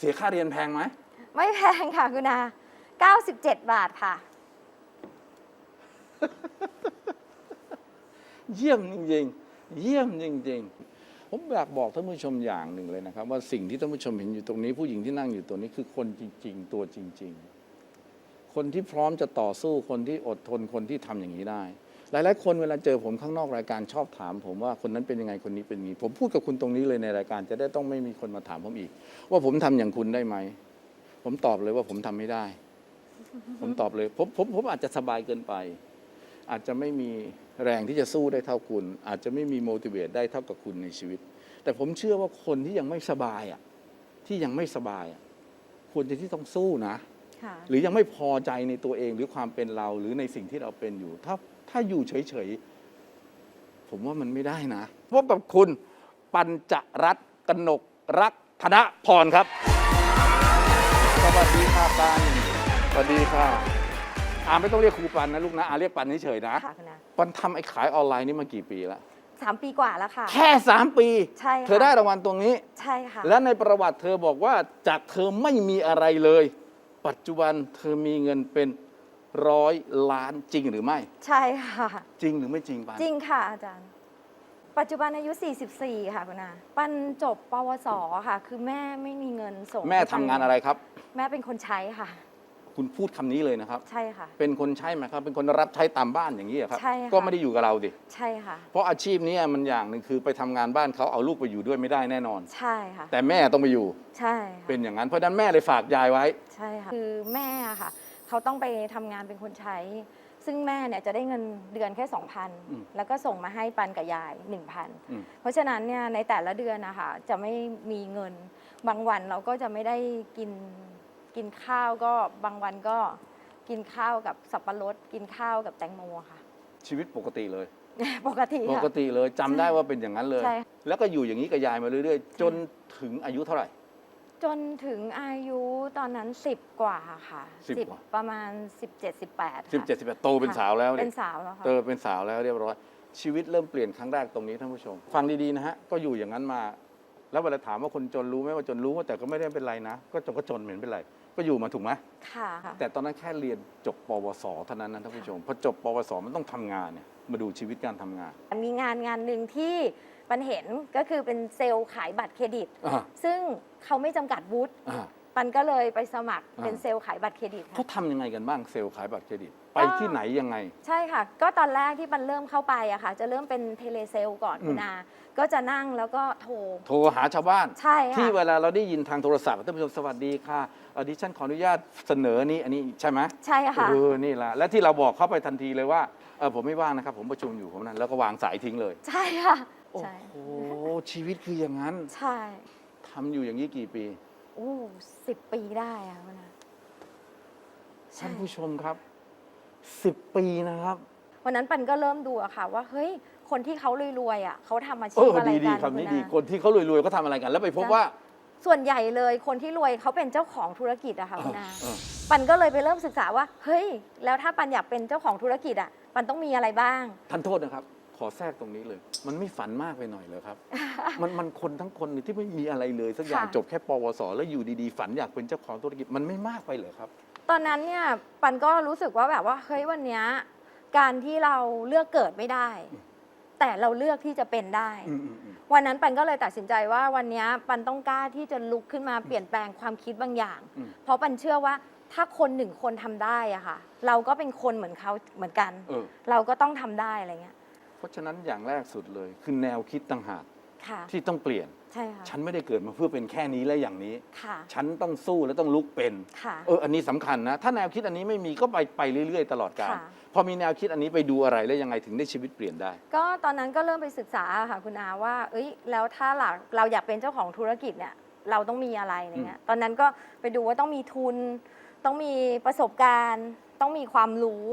เสียค่าเรียนแพงไหม ไม่แพงค่ะคุณอา97 บาทค่ะ เยี่ยมจริงๆ เยี่ยมจริงๆ ผมอยากบอกท่านผู้ชมอย่างหนึ่งเลยนะครับ ว่าสิ่งที่ท่านผู้ชมเห็นอยู่ตรงนี้ ผู้หญิงที่นั่งอยู่ตรงนี้คือคนจริง ๆ ตัวจริง ๆ คนที่พร้อมจะต่อสู้คนที่อดทนคนที่ทำอย่างนี้ได้ หลายๆคนเวลาเจอผมข้างนอกรายการชอบถาม ผมว่าคนนั้นเป็นยังไงคนนี้เป็นอย่างนี้ผมพูดกับคุณตรงนี้เลยในรายการจะได้ต้องไม่มีคนมาถามผมอีก ว่าผมทำอย่างคุณได้ไหมผมตอบเลยว่าผมทำไม่ได้ ผมตอบเลยผมผมผมอาจจะสบายเกินไป อาจจะไม่มีแรงที่จะสู้ได้เท่าคุณ อาจจะไม่มี motivate ได้เท่ากับคุณในชีวิต แต่ผมเชื่อว่าคนที่ยังไม่สบายอะที่ยังไม่สบายอะควรจะที่ต้องสู้นะค่ะหรือยังไม่พอใจในตัวเองหรือความเป็นเราหรือในสิ่งที่เราเป็นอยู่ ถ้า ถ้าอยู่เฉยๆ ผมว่ามันไม่ได้นะพบกับคุณปัญจรัตน์กนกรักธนพรครับ สวัสดีค่ะปันสวัสดีค่ะอาไม่ต้องเรียกครูปันนะลูกนะอาเรียกปันเฉยๆนะค่ะคุณอาปันทำไอ้ขายออนไลน์นี่มากี่ปีแล้วสามปีกว่าแล้วค่ะ แค่สามปี ใช่ค่ะ เธอได้รางวัลตรงนี้ ใช่ค่ะ และในประวัติเธอบอกว่าจากเธอไม่มีอะไรเลย ปัจจุบันเธอมีเงินเป็น ร้อยล้านจริงหรือไม่ ใช่ค่ะ จริงหรือไม่จริงปานจริงค่ะอาจารย์ ปัจจุบันอายุ 44 ค่ะคุณอาปันจบปวสค่ะ คือแม่ไม่มีเงินส่งแม่ให้ทำปังานอะไรครับ แม่เป็นคนใช้ค่ะ คุณพูดคำนี้เลยนะครับ ใช่ค่ะ เป็นคนใช้ไหมครับเป็นคนรับใช้ตามบ้านอย่างนี้เหรอครับ ใช่ค่ะ ก็ไม่ได้อยู่กับเราดิใช่ค่ะ เพราะอาชีพนี้มันอย่างหนึ่งคือไปทำงานบ้านเขาเอาลูกไปอยู่ด้วยไม่ได้แน่นอน ใช่ค่ะ แต่แม่ต้องไปอยู่ใช่ค่ะ เป็นอย่างนั้นเพราะฉะนั้นแม่เลยฝากยายไว้ ใช่ค่ะ คือแม่อะค่ะ เขาต้องไปทำงานเป็นคนใช้ ซึ่งแม่เนี่ยจะได้เงินเดือนแค่ อืม2,000 แล้วก็ส่งมาให้ปันกับยาย อืม 1,000 เพราะฉะนั้นเนี่ยในแต่ละเดือนนะคะจะไม่มีเงิน บางวันเราก็จะไม่ได้กินกินข้าวก็บางวันก็กินข้าวกับสับปะรด กินข้าวกับแตงโมค่ะ ชีวิตปกติเลย ปกติปค่ะ กติเลยจำได้ว่าเป็นอย่างนั้นเลย ใช่ แล้วก็อยู่อย่างนี้กับยายมาเรื่อยๆ จนถึงอายุเท่าไหร่ จนถึงอายุตอนนั้น 10 กว่าค่ะสิบ10กว่า ประมาณ 17 18สิบเจ็ดสิบแปดโตเป็นสาวแล้วเป็เนี่ยนสาวแล้วค่ะเตอเป็นสาวแล้วเรียบร้อย ชีวิตเริ่มเปลี่ยนครั้งแรกตรงนี้ท่านผู้ชม ฟังดีๆนะฮะ ก็อยู่อย่างนั้นมา แล้วเวลาถามว่าคนจนรู้ไหมว่าจนรู้แต่ก็ไม่ได้เป็นไรนะ ก็จนก็จนเหม็นเป็นไร ก็อยู่มาถูกไหม ค่ะแต่ตอนนั้นแค่เรียนจบ ปวส เท่านั้นนะท่านผู้ชม พอจบ ปวส มันต้องทำงานเนี่ย มาดูชีวิตการทำงาน มีงานงานหนึ่งที่ ปันเห็นก็คือเป็นเซลล์ขายบัตรเครดิต อ่า ซึ่งเขาไม่จำกัดวุฒิอ่า ปันก็เลยไปสมัครอ่าเป็นเซลล์ขายบัตรเครดิตเขาค่ะทำยังไงกันบ้างเซลล์ขายบัตรเครดิต ไปก็ที่ไหนยังไง ใช่ค่ะ ก็ตอนแรกที่ปันเริ่มเข้าไปอะค่ะ จะเริ่มเป็นเทเลเซลล์ก่อนอืม คุณอา ก็จะนั่งแล้วก็โทร โทรหาชาวบ้าน ใช่ค่ะที่เวลาเราได้ยินทางโทรศัพท์ท่านผู้ชมสวัสดีค่ะอดิฉันขออนุญาตเสนอนี้อันนี้ใช่ไหมใช่ค่ะ เออนี่แหละและที่เราบอกเขาไปทันทีเลยว่าเออผมไม่ว่างนะครับ ผมประชุมอยู่ผมนั้นแล้วก็วางสายทิ้งเลย ใช่ค่ะ โอ้ใช่ โหชีวิตคืออย่างนั้นใช่ทำอยู่อย่างนี้กี่ปีโอ้สิบปีได้อะคุณอา ใช่ ท่านผู้ชมครับสิบปีนะครับ วันนั้นปันก็เริ่มดูอะค่ะ ว่าเฮ้ยคนที่เขารวยๆอะเขาทำอาเอชีพอ อะไรดีดีกันคำนี้ณอาดีคนที่เขารวยๆเขาทำอะไรกัน แล้วไปพบว่าส่วนใหญ่เลยคนที่รวยเขาเป็นเจ้าของธุรกิจอะค่ะคุณอา เออ ปันก็เลยไปเริ่มศึกษาว่า เฮ้ย แล้วถ้าปันอยากเป็นเจ้าของธุรกิจอะปันต้องมีอะไรบ้าง ท่านโทษนะครับข อแทรกตรงนี้เลย มันไม่ฝันมากไปหน่อยเลยครับ มันมันคนทั้งคนที่ไม่มีอะไรเลยสักอย่างค่ะ จบแค่ปวส แล้วอยู่ดีๆ ฝันอยากเป็นเจ้าของธุรกิจมันไม่มากไปเหรอครับ ตอนนั้นเนี่ยปันก็รู้สึกว่าแบบว่าเฮ้ยวันเนี้ยการที่เราเลือกเกิดไม่ได้แต่เราเลือกที่จะเป็นได้ อืมอืมอืม วันนั้นปันก็เลยตัดสินใจว่าวันเนี้ยปันต้องกล้าที่จะลุกขึ้นมาเปลี่ยนแปลงความคิดบางอย่าง อืม เพราะปันเชื่อว่าถ้าคนหนึ่งคนทำได้อะค่ะ เราก็เป็นคนเหมือนเขาเหมือนกัน เออ เราก็ต้องทำได้อะไรเงี้ย เพราะฉะนั้นอย่างแรกสุดเลย คือแนวคิดต่างหากค่ะที่ต้องเปลี่ยน ใช่ค่ะ ฉันไม่ได้เกิดมาเพื่อเป็นแค่นี้และอย่างนี้ ค่ะ ฉันต้องสู้และต้องลุกเป็น ค่ะ เออ อันนี้สำคัญนะ ถ้าแนวคิดอันนี้ไม่มีก็ไปไปเรื่อยๆ ตลอดกาลค่ะ พอมีแนวคิดอันนี้ไปดูอะไรแล้วยังไงถึงได้ชีวิตเปลี่ยนได้ ก็ตอนนั้นก็เริ่มไปศึกษาค่ะคุณอาว่า เอ้ย แล้วถ้าหลักเราอยากเป็นเจ้าของธุรกิจเนี่ย เราต้องมีอะไรอะไรเงี้ย ตอนนั้นก็ไปดูว่าต้องมีทุน ต้องมีประสบการณ์ ต้องมีความรู้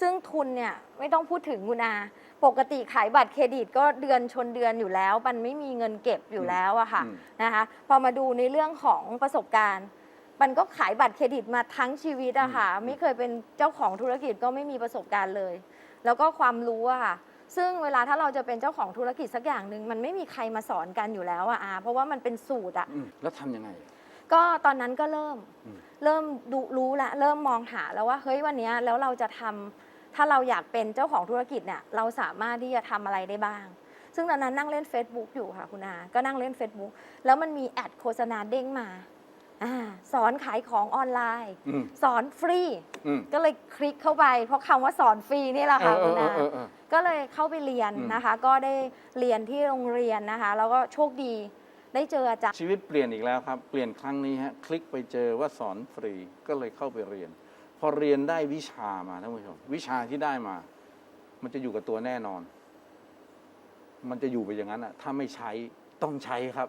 ซึ่งทุนเนี่ยไม่ต้องพูดถึงคุณอา ปกติขายบัตรเครดิตก็เดือนชนเดือนอยู่แล้ว มันไม่มีเงินเก็บอยู่แล้วอะค่ะอืมนะคะพอมาดูในเรื่องของประสบการณ์ มันก็ขายบัตรเครดิตมาทั้งชีวิตอะค่ะไม่เคยเป็นเจ้าของธุรกิจก็ไม่มีประสบการณ์เลย แล้วก็ความรู้อะค่ะซึ่งเวลาถ้าเราจะเป็นเจ้าของธุรกิจสักอย่างหนึ่งมันไม่มีใครมาสอนกันอยู่แล้วอะอาเพราะว่ามันเป็นสูตรอะอืมแล้วทำยังไง ก็ตอนนั้นก็เริ่มอืมเริ่มดูรู้ละเริ่มมองหาแล้วว่าเฮ้ยวันเนี้ยแล้วเราจะทำ ถ้าเราอยากเป็นเจ้าของธุรกิจเนี่ยเราสามารถที่จะทำอะไรได้บ้าง ซึ่งตอนนั้นนั่งเล่น Facebook อยู่ค่ะคุณอาก็นั่งเล่น Facebook แล้วมันมีแอดโฆษณาเด้งมาอาสอนขายของออนไลน์อืมสอนฟรีอืมก็เลยคลิกเข้าไปเพราะคำว่าสอนฟรีนี่แหละเอค่ะอเอคุอณเออาอเออเออก็เลยเข้าไปเรียนอืมนะคะ ก็ได้เรียนที่โรงเรียนนะคะ แล้วก็โชคดีได้เจออาจารย์ชีวิตเปลี่ยนอีกแล้วครับ เปลี่ยนครั้งนี้ฮะคลิกไปเจอว่าสอนฟรีก็เลยเข้าไปเรียน พอเรียนได้วิชามาท่านผู้ชม วิชาที่ได้มา มันจะอยู่กับตัวแน่นอน มันจะอยู่ไปอย่างนั้นอะถ้าไม่ใช้ต้องใช้ครับ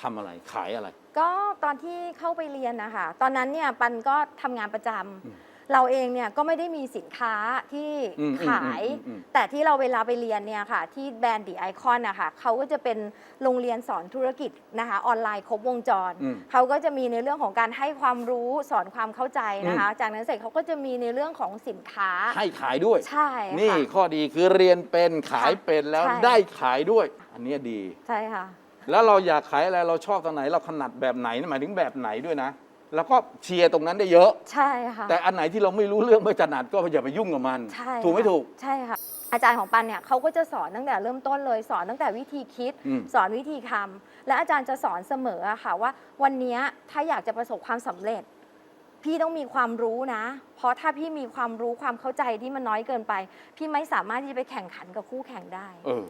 ทำอะไรขายอะไร ก็ตอนที่เข้าไปเรียนนะคะ ตอนนั้นเนี่ยปันก็ทำงานประจำ อืม เราเองเนี่ยก็ไม่ได้มีสินค้าที่อืมอืมขายอืมอืมแต่ที่เราเวลาไปเรียนเนี่ยค่ะ ที่แบรนด์ดีไอคอนนะคะเขาก็จะเป็นโรงเรียนสอนธุรกิจนะคะออนไลน์ครบวงจร อืมเขาก็จะมีในเรื่องของการให้ความรู้สอนความเข้าใจนะคะ จากนั้นเสร็จเขาก็จะมีในเรื่องของสินค้าให้ขายด้วย ใช่ค่ะ นี่ข้อดีคือเรียนเป็นขายเป็นแล้วใช่ ได้ขายด้วย อันเนี้ยดี ใช่ค่ะ แล้วเราอยากขายอะไรเราชอบตรงไหนเราถนัดแบบไหนหมายถึงแบบไหนด้วยนะ แล้วก็เชียร์ตรงนั้นได้เยอะ ใช่ค่ะ แต่อันไหนที่เราไม่รู้เรื่องไม่ถนัดก็อย่าไปยุ่งกับมัน ใช่ถูกไม่ค่ะถูก ใช่ค่ะ อาจารย์ของปันเนี่ยเขาก็จะสอนตั้งแต่เริ่มต้นเลย สอนตั้งแต่วิธีคิด อืม สอนวิธีทำและอาจารย์จะสอนเสมออะค่ะว่า วันเนี้ยถ้าอยากจะประสบความสำเร็จ พี่ต้องมีความรู้นะ เพราะถ้าพี่มีความรู้ความเข้าใจที่มันน้อยเกินไป พี่ไม่สามารถที่จะไปแข่งขันกับคู่แข่งได้ เออ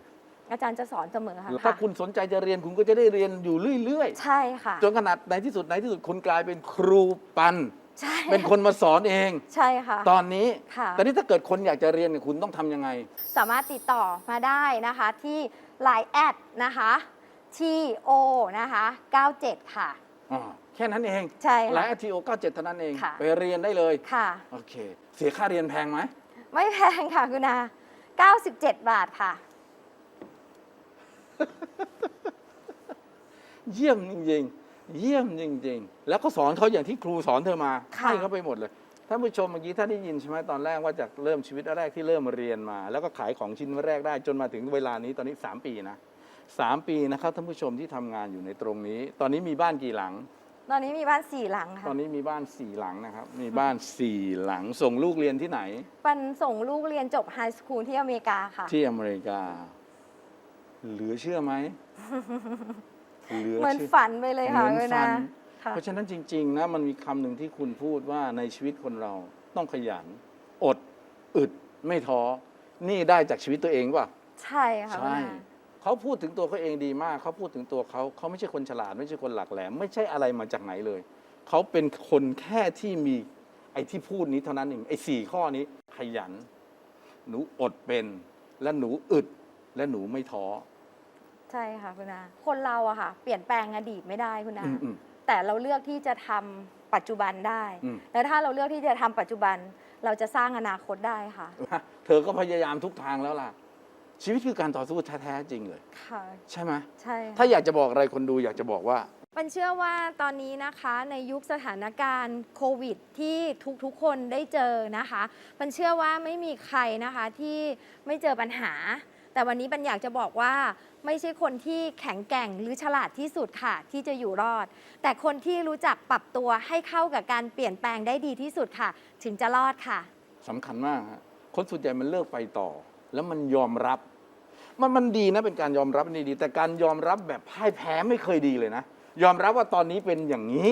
อาจารย์จะสอนเสมอค่ะถ้าคุณสนใจจะเรียนคุณก็จะได้เรียนอยู่เรื่อยใช่ค่ะ ๆ จนขนาดในที่สุดในที่สุดคุณกลายเป็นครูปัน ใช่เป็นคนมาสอนเอง ใช่ค่ะ ตอนนี้ ค่ะแต่นี่ถ้าเกิดคนอยากจะเรียนเนี่ยคุณต้องทำยังไง สามารถติดต่อมาได้นะคะที่ Line แอดนะคะ T O นะคะ97 ค่ะอ่าแค่นั้นเองใช่ไลค่ะน์ทีโอเก้าเจ็ดเท่านั้นเอง ค่ะ ไปเรียนได้เลย ค่ะ โอเค เสียค่าเรียนแพงไหม ไม่แพงค่ะคุณอา 97 บาทค่ะ เยี่ยมจริงๆ เยี่ยมจริง ๆ แล้วก็สอนเขาอย่างที่ครูสอนเธอมาค่ะ ให้เขาไปหมดเลยท่านผู้ชมเมื่อกี้ท่านได้ยินใช่ไหมตอนแรกว่าจากเริ่มชีวิตแรกที่เริ่มเรียนมา แล้วก็ขายของชิ้นแรกได้จนมาถึงเวลานี้ตอนนี้ 3 ปีนะสามปีนะครับท่านผู้ชมที่ทำงานอยู่ในตรงนี้ ตอนนี้มีบ้านกี่หลัง ตอนนี้มีบ้านสี่หลังตค่ะอนนี้มีบ้านสี่หลังนะครับ มีบ้านสี่หลังส่งลูกเรียนที่ไหน ปันส่งลูกเรียนจบไฮสคูลที่อเมริกาค่ะ ที่อเมริกา เหลือเชื่อไหมเหลือเหมือนเชื่อ ฝันไปเลยค่ะเหมือนคุณฝัอานค่ะเพราะฉะนั้นจริง ๆ นะ มันมีคำหนึ่งที่คุณพูดว่าในชีวิตคนเราต้องขยัน อด อึด ไม่ท้อ นี่ได้จากชีวิตตัวเองป่ะ ใช่ค่ะคุณใช่ อาเขาพูดถึงตัวเขาเองดีมาก เขาพูดถึงตัวเขา เขาไม่ใช่คนฉลาด ไม่ใช่คนหลักแหลม ไม่ใช่อะไรมาจากไหนเลย เขาเป็นคนแค่ที่มีไอ้ที่พูดนี้เท่านั้นเอง ไอ้สี่ข้อนี้ขยัน หนูอดเป็น และหนูอึด และหนูไม่ท้อ ใช่ค่ะคุณอาคนเราอะค่ะ เปลี่ยนแปลงอดีตไม่ได้คุณอาอืมอืม แต่เราเลือกที่จะทำปัจจุบันได้ อืม แล้วถ้าเราเลือกที่จะทำปัจจุบัน เราจะสร้างอนาคตได้ค่ะเธอก็พยายามทุกทางแล้วล่ะ ชีวิตคือการต่อสู้แท้ๆจริงเลย ค่ะ ใช่ไหมใช่ค่ะ ถ้าอยากจะบอกอะไรคนดูอยากจะบอกว่าปันเชื่อว่าตอนนี้นะคะในยุคสถานการณ์โควิดที่ทุกๆคนได้เจอนะคะปันเชื่อว่าไม่มีใครนะคะที่ไม่เจอปัญหา แต่วันนี้ปันอยากจะบอกว่าไม่ใช่คนที่แข็งแกร่งหรือฉลาดที่สุดค่ะ ที่จะอยู่รอด แต่คนที่รู้จักปรับตัวให้เข้ากับการเปลี่ยนแปลงได้ดีที่สุดค่ะ ถึงจะรอดค่ะสำคัญมากฮะคนส่วนใหญ่มันเลิกไปต่อ แล้วมันยอมรับ มันมันดีนะเป็นการยอมรับนี่ดี แต่การยอมรับแบบพ่ายแพ้ไม่เคยดีเลยนะ ยอมรับว่าตอนนี้เป็นอย่างนี้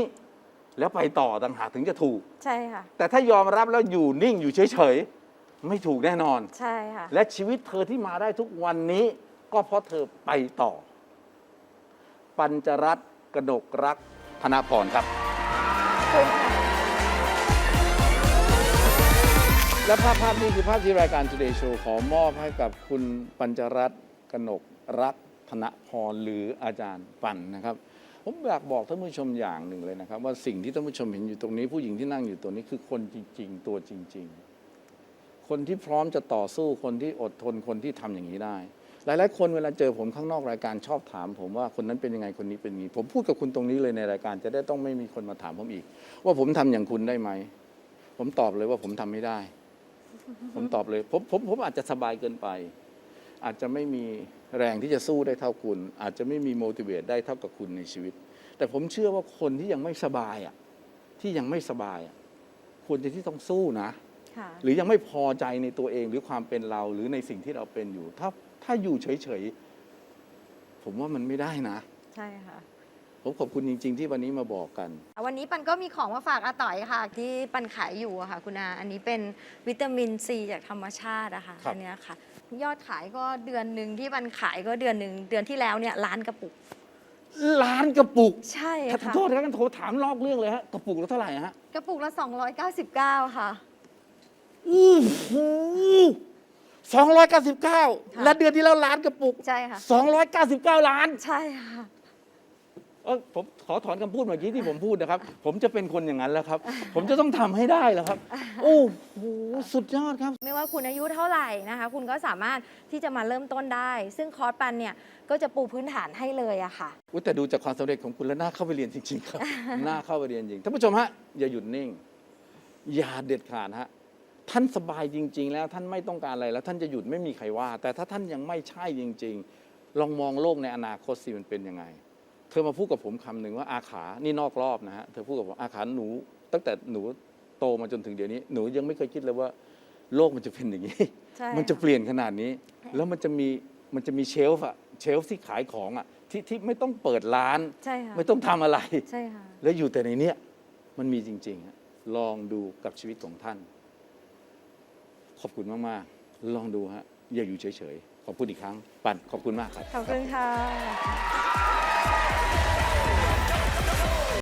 แล้วไปต่อต่างหากถึงจะถูก ใช่ค่ะ แต่ถ้ายอมรับแล้วอยู่นิ่งอยู่เฉยๆ ไม่ถูกแน่นอน ใช่ค่ะ และชีวิตเธอที่มาได้ทุกวันนี้ ก็เพราะเธอไปต่อ ปัญจรัตน์กนกรักธนพรครับคุณค่ะและภาพภาพนี้คือภาพที่รายการ Today Show ขอมอบให้กับคุณปัญจรัตน์กนกรักธนพรหรืออาจารย์ปันนะครับ ผมอยากบอกท่านผู้ชมอย่างหนึ่งเลยนะครับ ว่าสิ่งที่ท่านผู้ชมเห็นอยู่ตรงนี้ ผู้หญิงที่นั่งอยู่ตรงนี้คือคนจริง ๆ ตัวจริง ๆ คนที่พร้อมจะต่อสู้คนที่อดทนคนที่ทำอย่างนี้ได้ หลายๆ คนเวลาเจอผมข้างนอกรายการชอบถาม ผมว่าคนนั้นเป็นยังไงคนนี้เป็นย่างนี้ผมพูดกับคุณตรงนี้เลยในรายการจะได้ต้องไม่มีคนมาถามผมอีก ว่าผมทำอย่างคุณได้ไหมผมตอบเลยว่าผมทำไม่ได้ ผมตอบเลยผมผมผมอาจจะสบายเกินไป อาจจะไม่มีแรงที่จะสู้ได้เท่าคุณ อาจจะไม่มี motivate ได้เท่ากับคุณในชีวิต แต่ผมเชื่อว่าคนที่ยังไม่สบายอะที่ยังไม่สบายอะควรจะที่ต้องสู้นะ หรือยังไม่พอใจในตัวเองหรือความเป็นเราหรือในสิ่งที่เราเป็นอยู่ ถ้าถ้าอยู่เฉยๆ ผมว่ามันไม่ได้นะ ใช่ค่ะผมขอบคุณจริง ๆ ที่วันนี้มาบอกกัน วันนี้ปันก็มีของมาฝากอาต่อยค่ะ ที่ปันขายอยู่อะค่ะ คุณอา อันนี้เป็นวิตามินซีจากธรรมชาติอะค่ะครับอันเนี้ยค่ะ ยอดขายก็เดือนหนึ่งที่ปันขายก็เดือนหนึ่งเดือนที่แล้วเนี่ยล้านกระปุก ล้านกระปุก ใช่ถ้าค่ะโทษนะกันโทรถามลอกเรื่องเลยฮะ กระปุกละเท่าไหร่ฮะ กระปุกละ 299 ค่ะอู้หู สองร้อยเก้าสิบเก้าค่ะและเดือนที่แล้วล้านกระปุกใช่ค่ะ สองร้อยเก้าสิบเก้าล้าน ใช่ค่ะ เออผมขอถอนคำพูดเมื่อกี้ที่ผมพูดนะครับ ผมจะเป็นคนอย่างนั้นแล้วครับ ผมจะต้องทำให้ได้แล้วครับ โอ้โหสุดยอดครับ ไม่ว่าคุณอายุเท่าไหร่นะคะ คุณก็สามารถที่จะมาเริ่มต้นได้ ซึ่งคอร์สปันเนี่ยก็จะปูพื้นฐานให้เลยอะค่ะ อุ๊ยแต่ดูจากความสำเร็จของคุณแล้วน่าเข้าไปเรียนจริง ๆ ครับ น่าเข้าไปเรียนจริงท่านผู้ชมฮะอย่าหยุดนิ่ง อย่าเด็ดขาดฮะ ท่านสบายจริง ๆ แล้วท่านไม่ต้องการอะไรแล้วท่านจะหยุดไม่มีใครว่า แต่ถ้าท่านยังไม่ใช่จริง ๆ ลองมองโลกในอนาคตสิมันเป็นยังไง เธอมาพูดกับผมคำหนึ่งว่าอาขานี่นอกรอบนะฮะเธอพูดกับผมอาขาหนู ตั้งแต่หนูโตมาจนถึงเดี๋ยวนี้ หนูยังไม่เคยคิดเลยว่า โลกมันจะเป็นอย่างนี้ ใช่ มันจะค่ะเปลี่ยนขนาดนี้ แล้วมันจะมีมันจะมีเชลฟ์อะเชลฟ์ที่ขายของอะที่ที่ไม่ต้องเปิดร้าน ใช่ค่ะไม่ต้องทำอะไร ใช่ค่ะ แล้วอยู่แต่ในเนี้ยมันมีจริงๆฮะลองดูกับชีวิตของท่าน ขอบคุณมากๆ ลองดูฮะอย่าอยู่เฉยๆ ขอบคุณอีกครั้ง ปันขอบคุณมากครับ ขอบคุณค่ะ